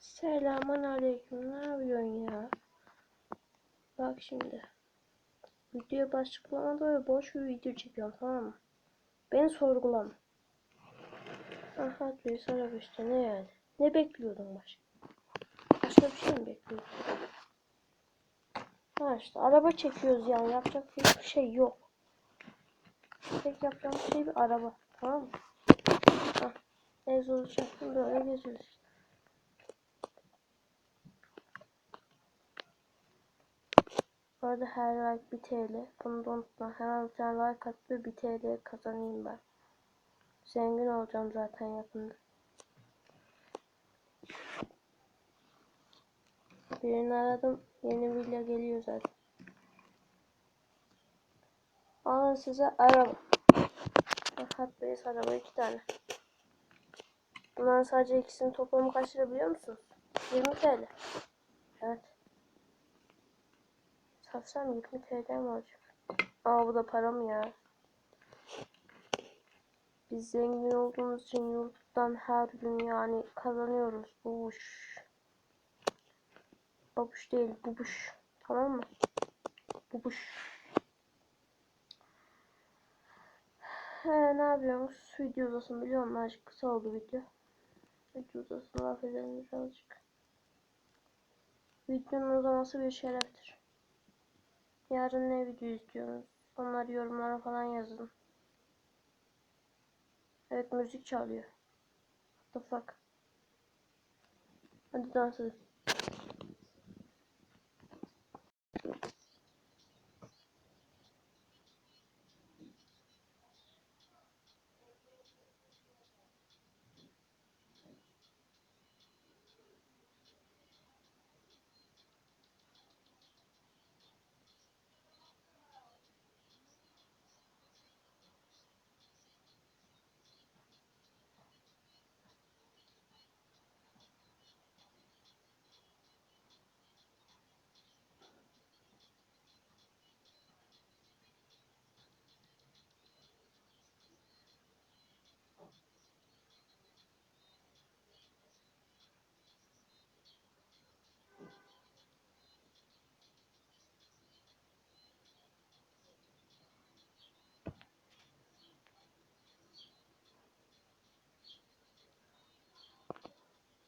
Selamun aleyküm. Ne yapıyorsun ya? Bak şimdi. Videoya başlıklama böyle boş bir video çekiyorum tamam mı? Beni sorgulama. Aha bir sarı işte ne yani? Ne bekliyordun başka? Başka bir şey mi bekliyordun? Ha işte araba çekiyoruz yani yapacak hiçbir şey yok. Tek yapacağım şey bir araba tamam mı? Hah. Egzozu çaktım böyle geziyoruz. Bu arada her like 1 TL. Bunu da unutma. Hemen bir tane like at ve 1 TL kazanayım ben. Zengin olacağım zaten yakında. Birini aradım. Yeni villa geliyor zaten. Alın size araba. Hat Beyaz araba iki tane. Bunların sadece ikisinin toplamı kaç lira biliyor musunuz? 20 TL. Evet. Satsam 20 TL mi olacak? Aa bu da para mı ya? Biz zengin olduğumuz için YouTube'dan her gün yani kazanıyoruz. Bubuş. Babuş değil bubuş. Tamam mı? Bubuş. He ne yapıyorsunuz? Video uzasın biliyor musun? Azıcık kısa oldu video. Video uzasın laf edelim birazcık. Videonun uzaması bir şereftir. Yarın ne video istiyorsunuz? Onları yorumlara falan yazın. Evet müzik çalıyor. What the fuck? Hadi dans edelim.